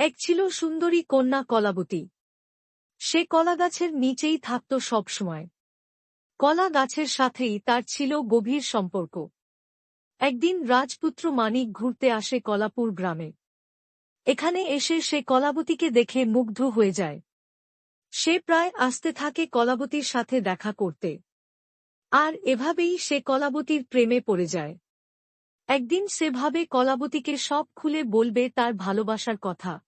এক ছিল সুন্দরী কন্যা কলাবতী। সে কলা গাছের নিচেই থাকত সবসময়। কলা গাছের সাথেই তার ছিল গভীর সম্পর্ক। একদিন রাজপুত্র মানিক ঘুরতে আসে কলাপুর গ্রামে। এখানে এসে সে কলাবতীকে দেখে মুগ্ধ হয়ে যায়। সে প্রায় আসতে থাকে কলাবতীর সাথে দেখা করতে। আর এভাবেই সে কলাবতীর প্রেমে পড়ে যায়। একদিন সেভাবে কলাবতীকে সব খুলে বলবে তার ভালোবাসার কথা।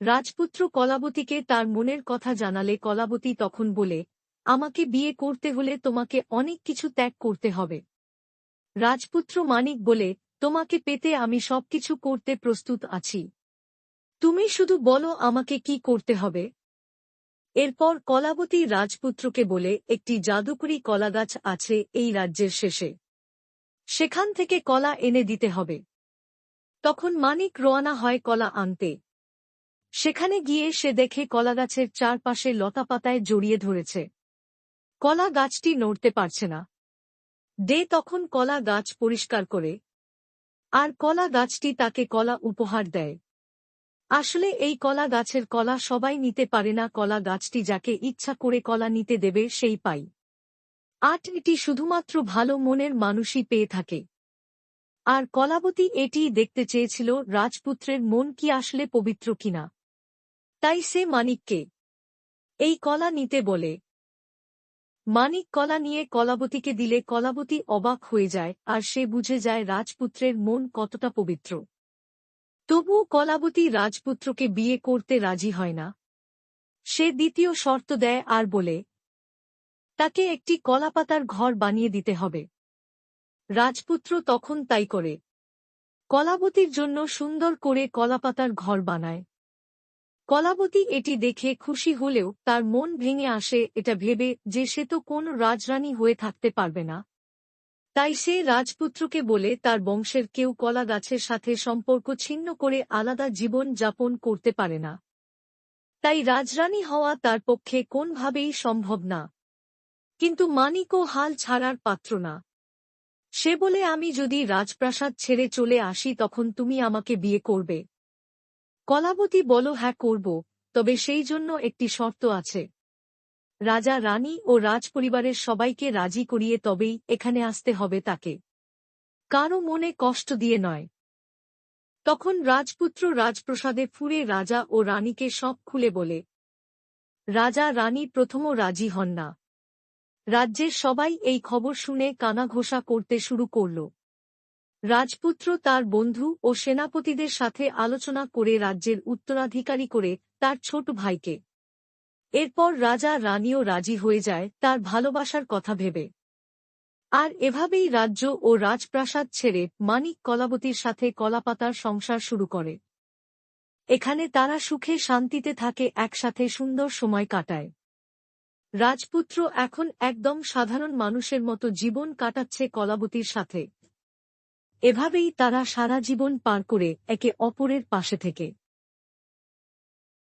রাজপুত্র কলাবতীকে তার মনের কথা জানালে কলাবতী তখন বলে, আমাকে বিয়ে করতে হলে তোমাকে অনেক কিছু ত্যাগ করতে হবে। রাজপুত্র মানিক বলে, তোমাকে পেতে আমি সবকিছু করতে প্রস্তুত আছি। তুমি শুধু বলো আমাকে কি করতে হবে? এরপর কলাবতী রাজপুত্রকে বলে, একটি জাদুকরী কলাগাছ আছে এই রাজ্যের শেষে। সেখান থেকে কলা এনে দিতে হবে। তখন মানিক রোয়ানা হয় কলা আনতে। সেখানে গিয়ে সে দেখে কলাগাছের চারপাশে লতাপাতায় জড়িয়ে ধরেছে। কলা গাছটি নড়তে পারছে না। ডে তখন কলা গাছ পরিষ্কার করে আর কলা গাছটি তাকে কলা উপহার দেয়। আসলে এই কলা গাছের কলা সবাই নিতে পারে না কলা গাছটি যাকে ইচ্ছা করে কলা নিতে দেবে সেই পাই। আট এটি শুধুমাত্র ভালো মনের মানুষই পেয়ে থাকে। আর কলাবতী এটি দেখতে চেয়েছিল, রাজপুত্রের মন কি আসলে পবিত্র কিনা। তাই সে মানিককে। এই কলা নিতে বলে। মানিক কলা নিয়ে কলাবতীকে দিলে কলাবতী অবাক হয়ে যায় আর সে বুঝে যায় রাজপুত্রের মন কতটা পবিত্র। তবুও কলাবতী রাজপুত্রকে বিয়ে করতে রাজি হয় না। সে দ্বিতীয় শর্ত দেয় আর বলে, তাকে একটি কলাপাতার ঘর বানিয়ে দিতে হবে। রাজপুত্র তখন তাই করে। কলাবতীর জন্য সুন্দর করে কলাপাতার ঘর বানায়। কলাবতী এটি দেখে খুশি হলেও তার মন ভেঙে আসে এটা ভেবে যে সে তো কোন রাজরানী হয়ে থাকতে পারবে না। তাই সে রাজপুত্রকে বলে তার বংশের কেউ কলা গাছের সাথে সম্পর্ক ছিন্ন করে আলাদা জীবন যাপন করতে পারে না। তাই রাজরানী হওয়া তার পক্ষে কোনভাবেই সম্ভব না। কিন্তু মানিকও হাল ছাড়ার পাত্র না। সে বলে, আমি যদি রাজপ্রাসাদ ছেড়ে চলে আসি তখন তুমি আমাকে বিয়ে করবে। কলাবতী বলো হ্যাঁ করব, তবে সেই জন্য একটি শর্ত আছে। রাজা, রানী ও রাজপরিবারের সবাইকে রাজি করিয়ে তবেই এখানে আসতে হবে তাকে। কারও মনে কষ্ট দিয়ে নয়। তখন রাজপুত্র রাজপ্রসাদে ফুরে রাজা ও রানীকে সব খুলে বলে, রাজা, রানী প্রথমও রাজি হন না। রাজ্যের সবাই এই খবর শুনে কানাঘোষা করতে শুরু করল। রাজপুত্র তার বন্ধু ও সেনাপতিদের সাথে আলোচনা করে রাজ্যের উত্তরাধিকারী করে তার ছোট ভাইকে। এরপর রাজা রানীও রাজি হয়ে যায় তার ভালোবাসার কথা ভেবে। আর এভাবেই রাজ্য ও রাজপ্রাসাদ ছেড়ে মানিক কলাবতীর সাথে কলাপাতার সংসার শুরু করে। এখানে তারা সুখে শান্তিতে থাকে, একসাথে সুন্দর সময় কাটায়। রাজপুত্র এখন একদম সাধারণ মানুষের মতো জীবন কাটাচ্ছে কলাবতীর সাথে। এভাবেই তারা সারা জীবন পার করে একে অপরের পাশে থেকে।